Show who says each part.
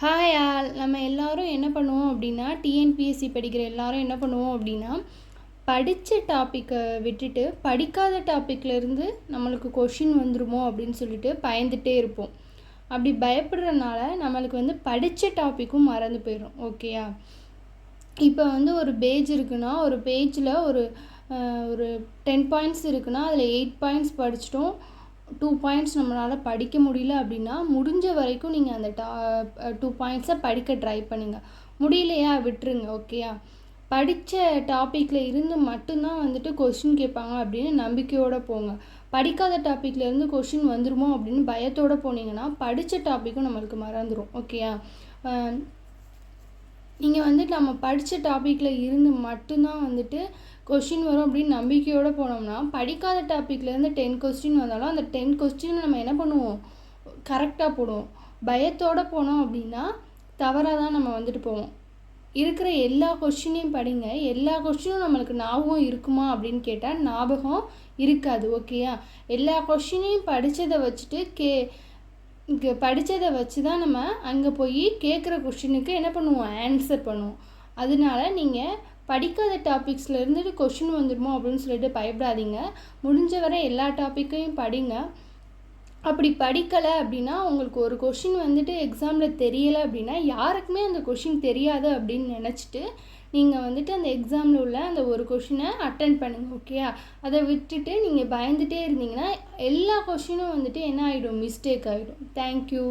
Speaker 1: Hi all. நம்ம எல்லோரும் என்ன பண்ணுவோம் அப்படின்னா டிஎன்பிஎஸ்சி படிக்கிற எல்லாரும் என்ன பண்ணுவோம் அப்படின்னா படித்த டாப்பிக்கை விட்டுட்டு படிக்காத டாப்பிக்லேருந்து நம்மளுக்கு கொஷின் வந்துருமோ அப்படின்னு சொல்லிட்டு பயந்துகிட்டே இருப்போம். அப்படி பயப்படுறனால நம்மளுக்கு வந்து படித்த டாப்பிக்கும் மறந்து போயிடும் ஓகேயா இப்போ வந்து ஒரு பேஜ் இருக்குன்னா ஒரு பேஜில் ஒரு ஒரு டென் பாயிண்ட்ஸ் இருக்குன்னா அதில் எயிட் பாயிண்ட்ஸ் படிச்சிட்டோம். டூ பாயிண்ட்ஸ் நம்மளால் படிக்க முடியல அப்படின்னா முடிஞ்ச வரைக்கும் நீங்கள் அந்த டா டூ பாயிண்ட்ஸை படிக்க ட்ரை பண்ணுங்கள் முடியலையா? விட்டுருங்க ஓகேயா படித்த டாப்பிக்கில் இருந்து மட்டும்தான் வந்துட்டு கொஷின் கேட்பாங்க அப்படின்னு நம்பிக்கையோடு போங்க. படிக்காத டாப்பிக்கில் இருந்து கொஷின் வந்துருமோ அப்படின்னு பயத்தோடு போனீங்கன்னா படித்த டாப்பிக்கும் நம்மளுக்கு மறந்துடும் ஓகேயா நீங்கள் வந்துட்டு நம்ம படித்த டாப்பிக்கில் இருந்து மட்டும்தான் வந்துட்டு கொஷின் வரும் அப்படின்னு நம்பிக்கையோடு போனோம்னா படிக்காத டாப்பிக்லேருந்து டென் கொஸ்டின் வந்தாலும் அந்த டென் கொஸ்டின் நம்ம என்ன பண்ணுவோம்? கரெக்டாக போடுவோம். பயத்தோடு போனோம் அப்படின்னா தவறாக தான் நம்ம வந்துட்டு போவோம். இருக்கிற எல்லா கொஷினையும் படிங்க. எல்லா கொஷினும் நம்மளுக்கு ஞாபகம் இருக்குமா அப்படின்னு கேட்டால் ஞாபகம் இருக்காது ஓகேயா எல்லா கொஷினையும் படித்ததை வச்சுட்டு கே இங்கே படித்ததை வச்சு தான் நம்ம அங்கே போய் கேட்குற கொஷினுக்கு என்ன பண்ணுவோம்? ஆன்சர் பண்ணுவோம். அதனால நீங்கள் படிக்காத டாபிக்ஸில் இருந்துட்டு கொஷின் வந்துடுமோ அப்படின்னு சொல்லிட்டு பயப்படாதீங்க. முடிஞ்ச வரை எல்லா டாப்பிக்கையும் படிங்க. அப்படி படிக்கலை அப்படின்னா உங்களுக்கு ஒரு கொஷின் வந்துட்டு எக்ஸாமில் தெரியலை அப்படின்னா யாருக்குமே அந்த கொஷின் தெரியாது அப்படின்னு நினச்சிட்டு நீங்கள் வந்துட்டு அந்த எக்ஸாமில் உள்ள அந்த ஒரு கொஷினை அட்டன் பண்ணுங்கள் ஓகேயா அதை விட்டுட்டு நீங்கள் பயந்துட்டே இருந்தீங்கன்னா எல்லா கொஷினும் வந்துட்டு என்ன ஆகிடும் மிஸ்டேக் ஆகிடும் தேங்க்யூ